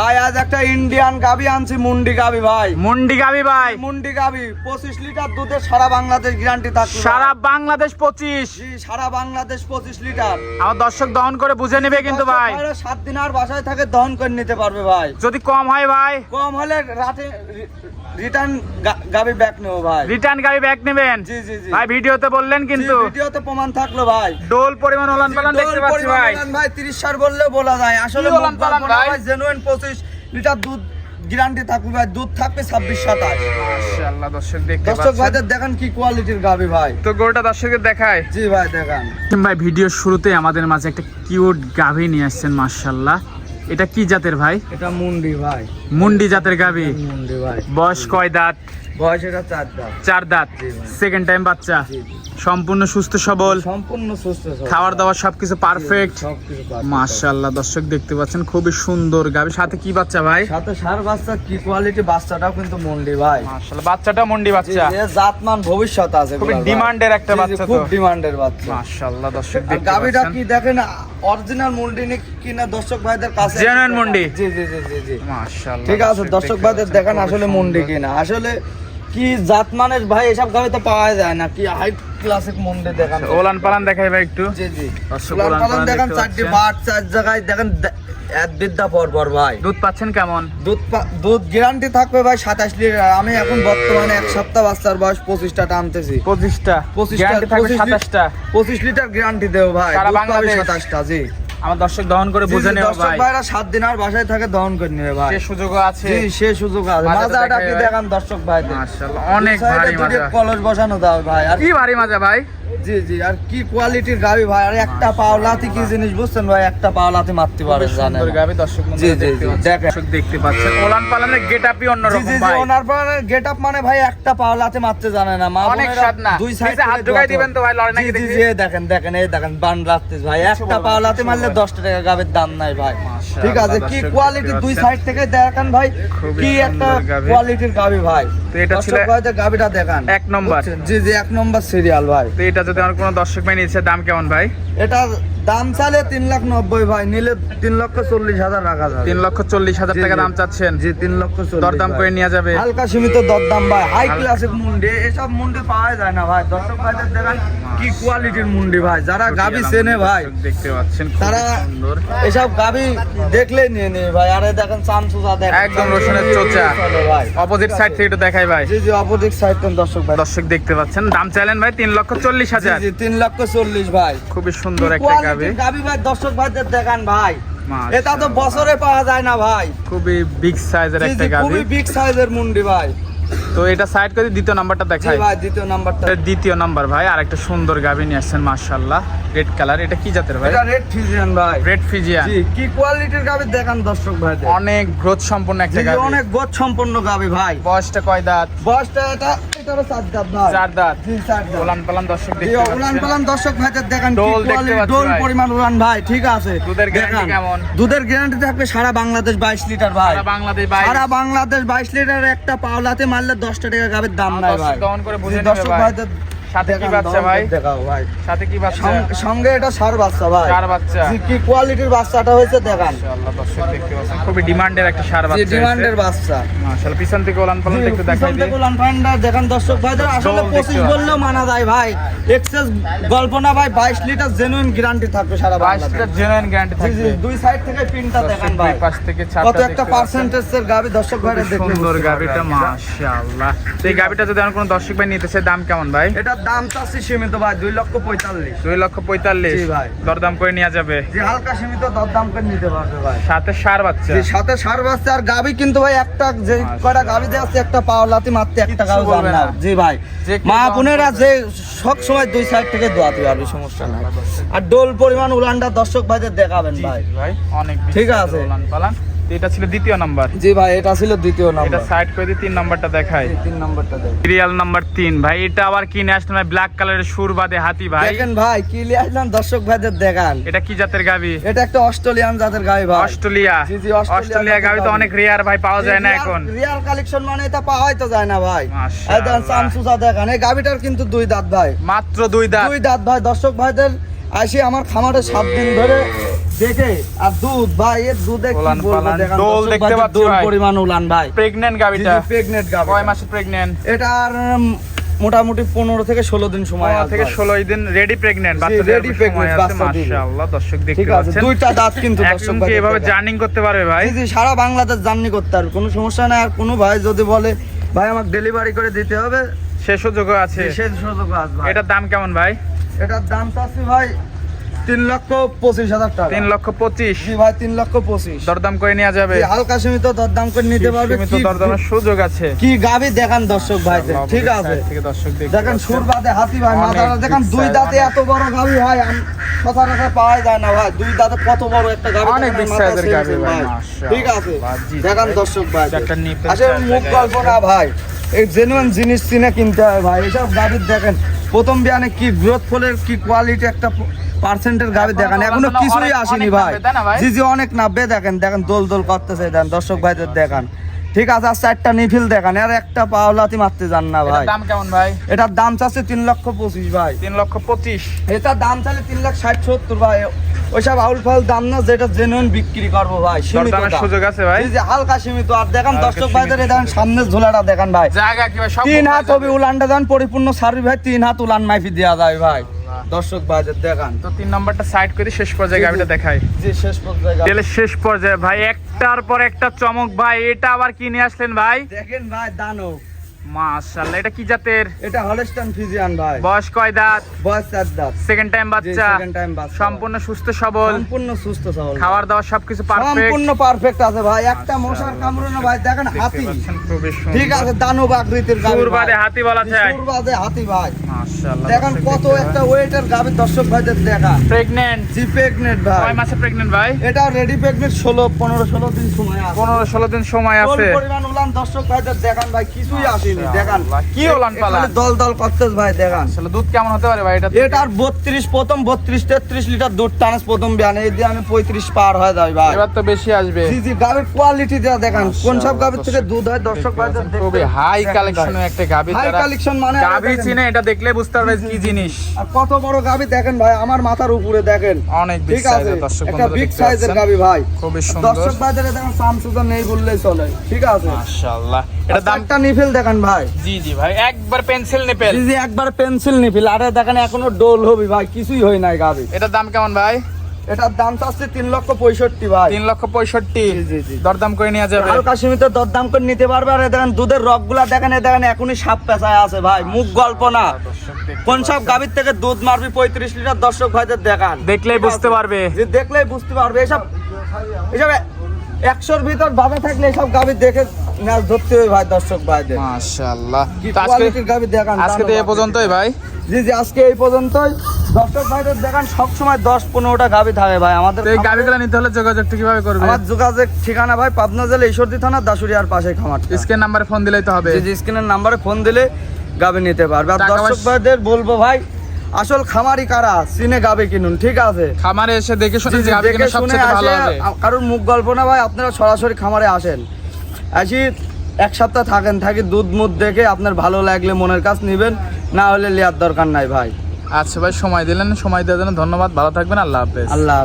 ভাই আজ একটা ইন্ডিয়ান গাবি আনছি মুন্ডি গাবি ভাই। মুন্ডি গাবি ভাই। মুন্ডি গাবি পঁচিশ লিটার দুধের সারা বাংলাদেশ গ্যারান্টি থাকবে সারা বাংলাদেশ পঁচিশ। সারা বাংলাদেশ পঁচিশ লিটার। আমার দর্শক দহন করে বুঝে নেবে কিন্তু ভাই। সাত দিন আর বাসায় থাকে দহন করে নিতে পারবে ভাই। যদি কম হয় ভাই। কম হলে রাতে রিটার্ন গাবি ব্যাক নেব ভাই। রিটার্ন গাড়ি ব্যাক নেবেন? জি জি জি। ভাই ভিডিওতে বললেন কিন্তু। ভিডিওতে প্রমাণ থাকল ভাই। ডোল পরিমাণ ওলান পালান দেখতে পাচ্ছি ভাই। ভাই 30 সার বললে বলা যায়। আসলে কি বলেন পালান ভাই? জেনুইন 25 লিটার দুধ গ্যারান্টি থাকবে ভাই দুধ থাকবে 26 27 মাশাআল্লাহ দর্শক দেখতে দর্শক ভাইদের দেখেন কি কোয়ালিটির গাবি ভাই। তো গরুটা দর্শকের দেখায় জি ভাই দেখেন। ভাই ভিডিওর শুরুতে আমাদের মাঝে একটা কিউট গাভী নিয়ে আসছেন মাশাআল্লাহ। এটা কি জাতের ভাই? এটা মুন্ডি ভাই। মুন্ডি জাতের গাভী মুন্ডি ভাই। বয়স কয় দাঁত? বয়স এটা চার দাঁত। চার দাঁত। সেকেন্ড টাইম বাচ্চা। জি জি। সম্পূর্ণ সুস্থ সবল। সম্পূর্ণ সুস্থ সবল। খাবার সবকিছু পারফেক্ট মাশাআল্লাহ দর্শক দেখতে পাচ্ছেন খুবই সুন্দর গাভী সাথে কি বাচ্চা ভাই? সাথে সার বাচ্চা কি কোয়ালিটি বাচ্চাটাও কিন্তু মুন্ডি ভাই। মাশাআল্লাহ বাচ্চাটা মুন্ডি বাচ্চা। জাতমান ভবিষ্যৎ আছে খুবই ডিমান্ডের একটা বাচ্চা খুব ডিমান্ডের বাচ্চা। মাশাআল্লাহ দর্শক আর দেখতে গাবিটা কি দেখেন অরিজিনাল মুন্ডি নি- কিনা দর্শক ভাইদের কাছে মুন্ডি? জি জি জি জি জি। মাশাআল্লাহ ঠিক আছে দর্শক ভাইদের দেখেন আসলে মন্ডি কিনা। আসলে কি জাতমানের ভাই এসব গাবি তো পাওয়া যায় না কি হাই ক্লাসিক মুন্ডি দেখান। ওলান পালান দেখাই ভাই একটু। জি জি। উলান পালান দেখেন চারটি বাট চার জায়গায় দেখেন এক বিদ্যা পর পর ভাই। দুধ পাচ্ছেন কেমন? দুধ দুধ গ্যারান্টি থাকবে ভাই সাতাশ লিটার আমি এখন বর্তমানে এক সপ্তাহ বাচ্চার বয়স পঁচিশটা টানতেছি পঁচিশটা। পঁচিশটা গ্যারান্টি থাকবে সাতাশটা। পঁচিশ লিটার গ্যারান্টি দেবো ভাই। সারা দুধ বাংলাদেশ? সাতাশটা জি। আমার দর্শক দহন করে বুঝে নেবে ভাই। ভাইরা সাত দিন আর বাসায় থাকে দহন করে নেবে ভাই। সে সুযোগ আছে। জি সে সুযোগ আছে। মাজাটা কি দেখান দর্শক ভাই মাশাআল্লাহ অনেক ভারী মাজা। কলস বসানো দাও ভাই। আর কি ভারী মাজা ভাই? জি জি। আর কি কোয়ালিটির গাবি ভাই? আর একটা পাওলাতে কি জিনিস বুঝছেন ভাই? একটা পাওলাতে মারতে পারে জানেন। সুন্দর গাবি দর্শক জি, জি। দর্শক দেখতে পাচ্ছেন। ওলান পালানের গেটআপই অন্যরকম জি জি ওনার পরে গেট আপ মানে ভাই একটা পাওলাতে মারতে জানে না। মা অনেক স্বাদ না। দুই সাইড হাত ঢুকাই দিবেন তো ভাই, লড়ে নাকি জি জি দেখি? জি দেখেন দেখেন এই দেখেন বান রাখতেছ ভাই। একটা পাওলাতে মারলে বলবেন। 10 টাকা গাবের দাম নাই ভাই। ঠিক আছে কি কোয়ালিটি দুই সাইড থেকে দেখান ভাই কি একটা কোয়ালিটির গাবি ভাই। তো এটা ছিল গাবিটা দেখান। এক নম্বর। জি জি এক নম্বর সিরিয়াল ভাই। তো এটা যদি আমার কোনো দর্শক ভাই নিচ্ছে দাম কেমন ভাই? এটা দাম চালে তিন লাখ নব্বই ভাই নিলে তিন লক্ষ চল্লিশ হাজার রাখা যাবে। তিন লক্ষ চল্লিশ হাজার টাকা। দাম চাচ্ছেন? জি তিন লক্ষ দরদাম। করে নেওয়া যাবে। হালকা সীমিত দরদাম ভাই হাই মুন্ডি এসব মুন্ডি পাওয়া যায় না ভাই। দর্শক ভাইদের দেখেন কি কোয়ালিটির মুন্ডি ভাই। যারা গাবি চেনে ভাই দেখতে পাচ্ছেন তারা এসব গাবি দেখলেই নিয়ে নিয়ে ভাই। আরে দেখেন চামচুজা দেখেন। একদম রসুনের চোচা। ভাই। অপোজিট সাইড থেকে একটু দেখাই ভাই। জি জি অপোজিট সাইড কোন দর্শক ভাই। দর্শক দেখতে পাচ্ছেন দাম চাইলেন ভাই তিন লক্ষ চল্লিশ হাজার। জি তিন লক্ষ চল্লিশ ভাই। খুবই সুন্দর একটা গাবি গাবি ভাই দর্শক ভাইদের দেখান ভাই। এটা তো বছরে পাওয়া যায় না ভাই। খুবই বিগ সাইজের একটা গাবি। খুবই বিগ সাইজের মুন্ডি ভাই। তো এটা সাইড করে দ্বিতীয় নাম্বারটা দেখাই। ভাই দ্বিতীয় নাম্বারটা দ্বিতীয় নাম্বার ভাই আর একটা সুন্দর গাবি নিয়ে আসছেন মাশাআল্লাহ। রেড কালার এটা কি জাতের ভাই? এটা রেড ফিজিয়ান ভাই। রেড ফিজিয়ান জি কি কোয়ালিটির গাবি দেখান দর্শক ভাই অনেক গ্রোথ সম্পন্ন একটা গাবি অনেক গোছ সম্পন্ন গাবি ভাই। বয়সটা কয় দাঁত? বয়সটা এটা এটারও চার দাঁত ভাই। চার দাঁত। জি চার দাঁত। ওলান পালান দর্শক জি, দেখতে উলান পালান দর্শক ভাইদের দেখেন কি ডোল দেখতে কোয়ালিটি ডোল পরিমাণ উলান ভাই ঠিক আছে। দুধের দেখান। কেমন? দুধের গ্যারান্টি থাকবে সারা বাংলাদেশ বাইশ লিটার ভাই। সারা বাংলাদেশ বাইশ। সারা বাংলাদেশ বাইশ লিটার একটা পাওলাতে মারলে দশটা টাকা গাবের দাম নাই ভাই দর্শক ভাই। ভাইদের সাথে কি বাচ্চা ভাই? দেখাও ভাই। সাথে কি বাচ্চা? সঙ্গে এটা সার বাচ্চা ভাই। সার বাচ্চা। কি কোয়ালিটির বাচ্চাটা হয়েছে দেখান। দর্শক দেখতে পাচ্ছেন খুবই ডিমান্ডের একটা সার বাচ্চা ডিমান্ডের বাচ্চা। মাশাআল্লাহ পিছন থেকে ওলান পালান একটু দেখাই দিই পান্ডা দেখেন দর্শক ভাইদের। আসলে ডোল দেখতে পঁচিশ পাচ্ছি। বললেও মানা যায় ভাই। এক্সেস গল্প না ভাই বাইশ লিটার জেনুইন গ্যারান্টি থাকবে সারা বাংলাদেশ। বাইশটা জেনুইন গ্যারান্টি থাকবে। দুই সাইড থেকে পিনটা দেখেন ভাই। পাশ থেকে কত একটা। পার্সেন্টেজের গাবি দর্শক ভাইরা দেখলে সুন্দর গাবিটা। মাশাআল্লাহ। এই গাবিটা যদি আমার কোনো দর্শক ভাই নিতে চায় দাম কেমন ভাই? এটার দাম চাচ্ছি সীমিত ভাই দুই লক্ষ পঁয়তাল্লিশ। দুই লক্ষ পঁয়তাল্লিশ। ভাই। দরদাম করে নেওয়া যাবে। যে হালকা সীমিত দরদাম করে নিতে পারবে ভাই। সাথে সার বাচ্চা। সাথে সার বাচ্চা আর গাবি কিন্তু ভাই একটা যে কয়টা গাবি আছে একটা পাওলাতে মারতে একটা গাবি জান না। জি ভাই। মা বোনেরা যে সব সময় দুই সাইড থেকে দোয়াতে পারবে সমস্যা নাই। আর ডোল পরিমাণ উলানটা দর্শক ভাইদের দেখাবেন ভাই। ভাই অনেক ঠিক আছে। ওলান পালান। এটা ছিল দ্বিতীয় নাম্বার। জি ভাই এটা ছিল দ্বিতীয় এটা সাইড করে দিয়ে তিন নাম্বারটা দেখাই। তিন নাম্বারটা দেখ। সিরিয়াল নাম্বার তিন। ভাই এটা আবার কি ন্যাশনাল ব্ল্যাক কালারের সুর বাদে হাতি ভাই। দেখেন ভাই কি লিয়ে আসলাম? দর্শক ভাইদের দেখান। এটা কি জাতের গাবি? এটা একটা অস্ট্রেলিয়ান জাতের গাই ভাই। অস্ট্রেলিয়া। জি, জি, অস্ট্রেলিয়া গাবি তো অনেক রেয়ার ভাই পাওয়া যায় না এখন। রিয়াল কালেকশন মানে এটা পাওয়াই তো যায় না ভাই। মাশাআল্লাহ। এই দেখেন সামসুসা দেখেন। এই গাবিটার কিন্তু দুই দাঁত ভাই। মাত্র দুই দাঁত। দুই দাঁত ভাই। দর্শক ভাইদের আসি আমার খামারে সাত দিন ধরে দেখে? আর দুধ ভাই এর দুধে কি বলব দেখেন দোল দেখতে পাচ্ছি দোল। পরিমাণ উলান ভাই। প্রেগনেন্ট গাভিটা প্রেগনেন্ট গাবি কয় মাসে প্রেগনেন্ট এটা আর মোটামুটি পনেরো থেকে ষোলো দিন সময় আছে থেকে ভাই। ষোলো দিন রেডি প্রেগনেন্ট ready pregnant, মাশাআল্লাহ দর্শক দেখতে পাচ্ছেন। দুইটা দাঁত কিন্তু দর্শক ভাই এভাবে। জার্নিং করতে পারবে ভাই? জি, সারা বাংলাদেশ জার্নি করতে পারবে কোনো সমস্যা নাই। আর কোনো ভাই যদি বলে ভাই আমাকে ডেলিভারি করে দিতে হবে সে সুযোগও আছে। বিশেষ সুযোগ আছে এটার দাম কেমন ভাই? এটার দাম চাচ্ছি ভাই তিন লক্ষ পঁচিশ হাজার টাকা। তিন লক্ষ পঁচিশ। জি ভাই তিন লক্ষ পঁচিশ। দরদাম করে নেওয়া যাবে। হালকা সীমিত দরদাম করে নিতে পারবে। সীমিত দরদামের সুযোগ আছে। কি গাবি দেখান দর্শক আল্লাহ ঠিক আছে। দর্শক দেখেন সুর বাদে হাতি ভাই মাথাটা দেখেন দুই দাঁতে এত বড় গাবি ভাই পাওয়া যায় না ভাই। দুই দাঁতে কত বড় একটা গাবি অনেক ভাই, ভাই। ঠিক আছে। দেখান দর্শক ভাই। আসলে মুখ গল্প না ভাই এই জেনুইন জিনিস চিনে কিনতে হয় ভাই। এসব দেখেন প্রথম বিয়ানে কি গ্রোথ ফলের কি কোয়ালিটি একটা পার্সেন্টের এখনও দেখেন এখনও কিছুই আসেনি ভাই? জি জি অনেক নাববে দেখেন দেখেন দোল দোল করতেছে দেন দর্শক ভাইদের দেখান। ঠিক আছে আর চারটা নিফিল দেখান আর একটা পাওলাতি মারতে যান না ভাই। দাম কেমন ভাই? এটার দাম চাচ্ছে তিন লক্ষ পঁচিশ ভাই। তিন লক্ষ পঁচিশ। এটার দাম চাইলে তিন লাখ ষাট সত্তর ভাই। ওইসব আউল ফাউল দাম না যেটা জেনুইন বিক্রি করব ভাই সীমিত। সুযোগ আছে ভাই। যে হালকা সীমিত। আর দেখান দর্শক ভাইদের দেখেন সামনের ঝোলাটা দেখান ভাই। জায়গা কি ভাই তিন হাত যাবে? হবে উলানটা দেন পরিপূর্ণ সার্ভি ভাই তিন হাত উলান মাইফি দেওয়া যায় ভাই। দর্শক ভাইদের দেখান। তো তিন নাম্বারটা সাইড করে শেষ পর্যায়ে গাড়িটা জি। দেখাই। যে শেষ পর্যায়ে গেলে শেষ পর্যায়ে ভাই একটার পর একটা চমক ভাই এটা আবার কিনে আসলেন ভাই? দেখেন ভাই দানব। মাশাআল্লাহ এটা কি জাতের? এটা হলস্টান ফিজিয়ান ভাই। বয়স কয় দাঁত? বয়স চার দাঁত। সেকেন্ড টাইম বাচ্চা। second time বাচ্চা। সম্পূর্ণ সুস্থ সবল। সম্পূর্ণ সুস্থ সবল। খাবার দাবার সবকিছু পারফেক্ট সম্পূর্ণ পারফেক্ট আছে ভাই। একটা মশার কামড়ে না ভাই দেখেন হাতি। ঠিক আছে দানব আকৃতির গাভী সুর ভাই। বাদে হাতি বলা যায়। সুর বাদে হাতি ভাই। মাশাআল্লাহ দেখেন কত একটা ওয়েটের গাভী দর্শক ভাইদের দেখা। প্রেগনেন্ট জি প্রেগনেন্ট ভাই। কয় মাসে প্রেগনেন্ট ভাই? এটা রেডি প্রেগনেন্ট ষোলো পনেরো ষোলো দিন সময় আছে। পনেরো ষোলো দিন সময় আছে। পরিমাণ উলান দর্শক ভাইদের দেখান ভাই কিছুই আসেনি দেখান। কি উলান পালান? দল দল করতেছ ভাই দেখান। আসলে দুধ কেমন হতে পারে ভাই? এটা এটার বত্রিশ প্রথম বত্রিশ তেত্রিশ লিটার দুধ টানাস প্রথম বিয়ান। এই দিয়ে আমি পঁয়ত্রিশ পার হয়ে যায় ভাই। এবার তো বেশি আসবে। জি জি গাভীর কোয়ালিটি যা দেখান। কোন সব গাভীর থেকে দুধ হয়? দর্শক ভাইদের দেখতে- হাই দেখেন একটা গাভী হাই কালেকশন মানে গাভী চিনে এটা দেখলে বুঝতে পারবে কি জিনিস। আর কত বড় গাভী দেখেন ভাই আমার মাথার উপরে দেখেন। অনেক বিগ সাইজের দর্শক একটা বন্ধুরা বিগ দেখতে সাইজের পাচ্ছেন। ভাই। খুবই সুন্দর। দর্শক ভাইদের দেখেন সামসুদা নেই বললেই চলে। ঠিক আছে? মাশাআল্লাহ। এটা দাম একটা নিফিল দেখেন ভাই? জি জি ভাই। একবার পেন্সিল নেপেল। জি জি একবার পেন্সিল নিফিল আরে দেখেন এখনও ডোল হবি ভাই। কিছুই হয় নাই গাভী এটার দাম কেমন ভাই? এটার দাম চাচ্ছে তিন লক্ষ পঁয়ষট্টি ভাই। তিন লক্ষ পঁয়ষট্টি। দরদাম করে নেওয়া যাবে। হালকা সীমিত দরদাম করে নিতে পারবে। আর দেখেন দুধের রকগুলা দেখেন দেখেন এখনই সাপ পেঁচায় আছে ভাই। মুখ গল্প না। কোন সব গাভীর থেকে দুধ মারবি পঁয়ত্রিশ লিটার? দর্শক ভাইদের দেখান। দেখলেই বুঝতে পারবে। যে দেখলেই বুঝতে পারবে। এসব এসব একশোর ভিতর বাধা থাকলে এসব গাভী দেখে ন্যাস ধরতে হবে ভাই দর্শক ভাইদের। মাশাআল্লাহ। আজকে গাভী দেখান আজকে তো এ পর্যন্তই ভাই। জি জি আজকে এই পর্যন্তই। দর্শক ভাইদের দেখান সবসময় দশ পনেরোটা গাভী থাকে ভাই। আমাদের এই গাভিগুলো নিতে হলে যোগাযোগটা কীভাবে করবে? আমার যোগাযোগ ঠিকানা ভাই পাবনা জেলা ঈশ্বরদী থানা দাসুরিয়ার পাশে খামার স্ক্রিন নাম্বারে ফোন দিলেই তো হবে। জি জি স্ক্রিনের নাম্বারে ফোন দিলে গাবে নিতে পারবে। আর দর্শক ভাইদের বলব ভাই আসল খামারি কারা? সিনে গাবে কিনুন ঠিক আছে? খামারে এসে দেখে শুনে জি, কিনা সবচেয়ে ভালো হবে। কারোর মুখ গল্প না ভাই আপনারা সরাসরি খামারে আসেন। আসি এক সপ্তাহ থাকেন থাকি দুধ মুধ দেখে আপনার ভালো লাগলে মনের কাজ নিবেন না হলে লেয়ার দরকার নাই ভাই। আচ্ছা ভাই সময় দিলেন সময় দেওয়ার জন্য ধন্যবাদ ভালো থাকবেন আল্লাহ হাফেজ। আল্লাহ